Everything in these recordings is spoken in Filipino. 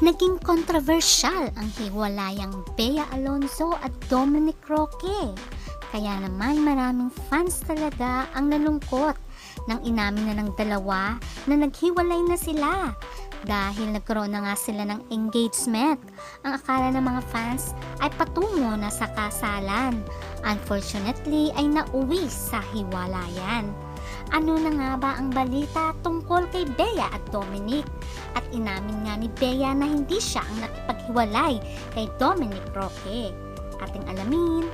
Naging kontrobersyal ang hiwalayang Bea Alonzo at Dominic Roque. Kaya naman maraming fans talaga ang nalungkot nang inamin na ng dalawa na naghiwalay na sila dahil nagkaroon na nga sila ng engagement. Ang akala ng mga fans ay patungo na sa kasalan. Unfortunately ay nauwi sa hiwalayan. Ano na nga ba ang balita tungkol kay Bea at Dominic? At inamin nga ni Bea na hindi siya ang nakipaghiwalay kay Dominic Roque. Ating alamin.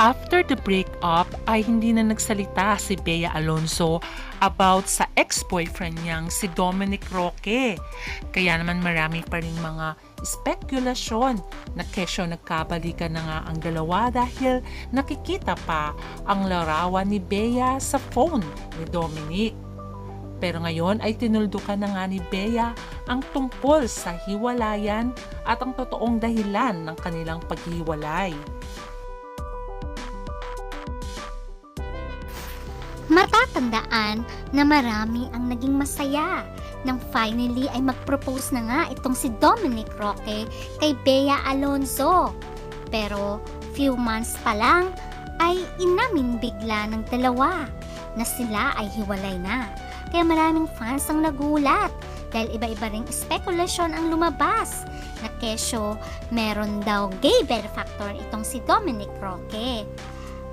After the breakup ay hindi na nagsalita si Bea Alonso about sa ex-boyfriend niyang si Dominic Roque. Kaya naman marami pa rin mga spekulasyon na kesyo nagkabalikan na nga ang dalawa dahil nakikita pa ang larawan ni Bea sa phone ni Dominic. Pero ngayon ay tinuldukan na nga ni Bea ang tungkol sa hiwalayan at ang totoong dahilan ng kanilang paghiwalay. Matatandaan na marami ang naging masaya nang finally ay mag-propose na nga itong si Dominic Roque kay Bea Alonzo. Pero few months pa lang ay inamin bigla ng dalawa na sila ay hiwalay na. Kaya maraming fans ang nagulat dahil iba-iba ring spekulasyon ang lumabas na kesyo meron daw gay benefactor itong si Dominic Roque.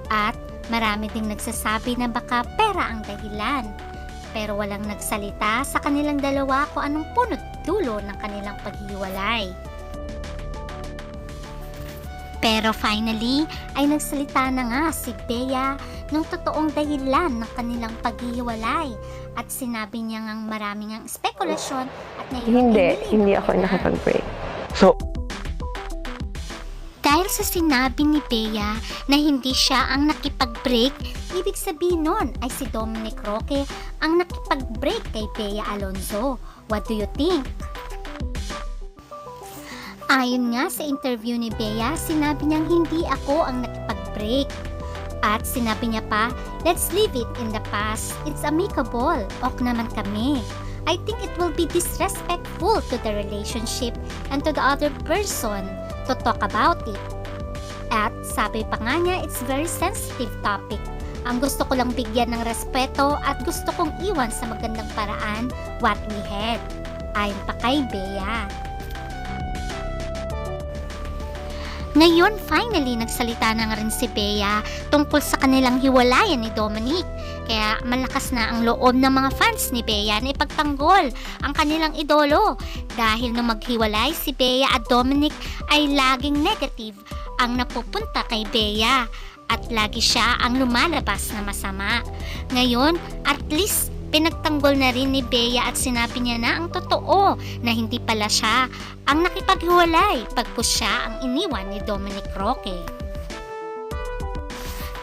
At Marami ding nagsasabi na baka pera ang dahilan. Pero walang nagsalita sa kanilang dalawa kung anong punot dulo ng kanilang paghiwalay. Pero finally, ay nagsalita na nga si Bea ng totoong dahilan ng kanilang paghiwalay at sinabi niya ngang maraming ang spekulasyon at ngayon ay Hindi, hindi ako na. nakapag-break. So, Dahil sa sinabi ni Bea na hindi siya ang nakipag-break, ibig sabihin nun ay si Dominic Roque ang nakipag-break kay Bea Alonzo. What do you think? Ayon nga sa interview ni Bea, sinabi niyang hindi ako ang nakipag-break. At sinabi niya pa, let's leave it in the past. It's amicable. Ok naman kami. I think it will be disrespectful to the relationship and to the other person to talk about it. At sabi pa nga niya, it's very sensitive topic. Ang gusto ko lang bigyan ng respeto at gusto kong iwan sa magandang paraan what we had. Ayon pa kay Bea. Ngayon, finally, nagsalita na nga rin si Bea tungkol sa kanilang hiwalayan ni Dominic. Kaya malakas na ang loob ng mga fans ni Bea na ipagtanggol ang kanilang idolo. Dahil nung maghiwalay, si Bea at Dominic ay laging negative ang napupunta kay Bea at lagi siya ang lumalabas na masama. Ngayon, at least pinagtanggol na rin ni Bea at sinabi niya na ang totoo na hindi pala siya ang nakipaghiwalay pagpus siya ang iniwan ni Dominic Roque.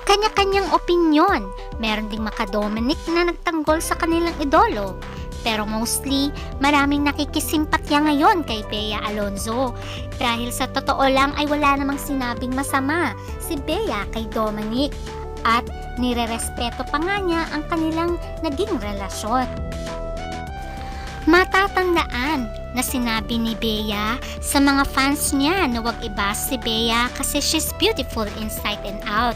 Kanya-kanyang opinyon. Meron ding maka Dominic na nagtanggol sa kanilang idolo. Pero mostly, maraming nakikisimpatya ngayon kay Bea Alonzo. Dahil sa totoo lang ay wala namang sinabing masama si Bea kay Dominic. At nirerespeto pa nga niya ang kanilang naging relasyon. Matatandaan na sinabi ni Bea sa mga fans niya na wag ibas si Bea kasi she's beautiful inside and out.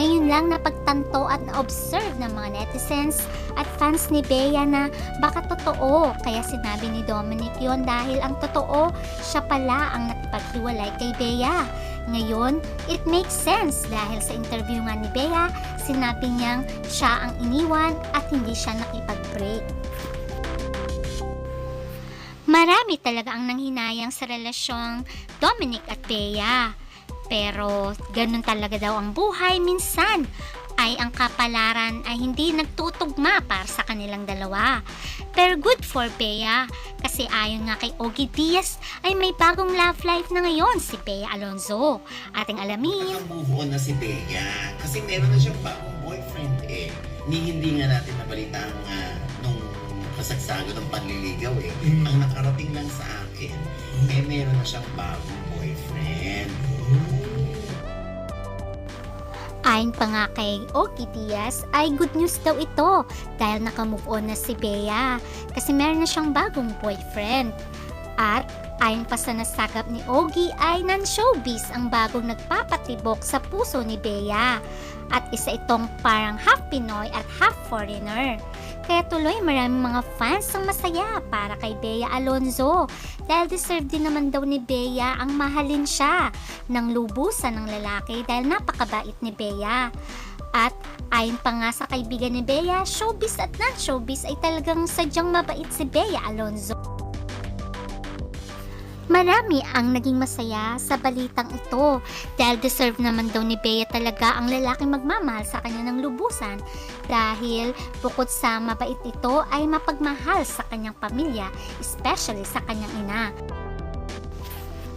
Ngayon lang napagtanto at na-observe ng mga netizens at fans ni Bea na baka totoo kaya sinabi ni Dominic yon dahil ang totoo siya pala ang nakipaghiwalay kay Bea. Ngayon, it makes sense dahil sa interview nga ni Bea, sinabi niyang siya ang iniwan at hindi siya nakipag-break. Marami talaga ang nanghinayang sa relasyong Dominic at Bea. Pero ganun talaga daw ang buhay minsan ay ang kapalaran ay hindi nagtutugma para sa kanilang dalawa. Pero good for Bea kasi ayon nga kay Ogie Diaz ay may bagong love life na ngayon si Bea Alonzo. Ating alamin. Nakamuho na si Bea. Kasi meron na siyang bagong boyfriend eh. Ni hindi nga natin nabalita ang ah, nung kasagsagan ng panliligaw eh. Mm. Ang nakarating lang sa akin, eh meron na siyang bagong boyfriend. Ayon pa nga kay Oki Diaz ay good news daw ito dahil nakamove on na si Bea kasi meron na siyang bagong boyfriend. At ayon pa sa nasagap ni Ogie ay non-showbiz ang bagong nagpapatibok sa puso ni Bea at isa itong parang half Pinoy at half foreigner. Kaya tuloy maraming mga fans ang masaya para kay Bea Alonzo dahil deserve din naman daw ni Bea ang mahalin siya ng lubusan ng lalaki dahil napakabait ni Bea. At ayon pa nga sa kaibigan ni Bea, showbiz at non-showbiz ay talagang sadyang mabait si Bea Alonzo. Marami ang naging masaya sa balitang ito dahil deserve naman daw ni Bea talaga ang lalaking magmamahal sa kanya ng lubusan dahil bukod sa mabait ito ay mapagmahal sa kanyang pamilya, especially sa kanyang ina.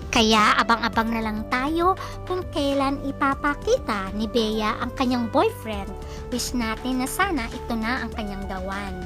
Kaya abang-abang na lang tayo kung kailan ipapakita ni Bea ang kanyang boyfriend. Wish natin na sana ito na ang kanyang gawan.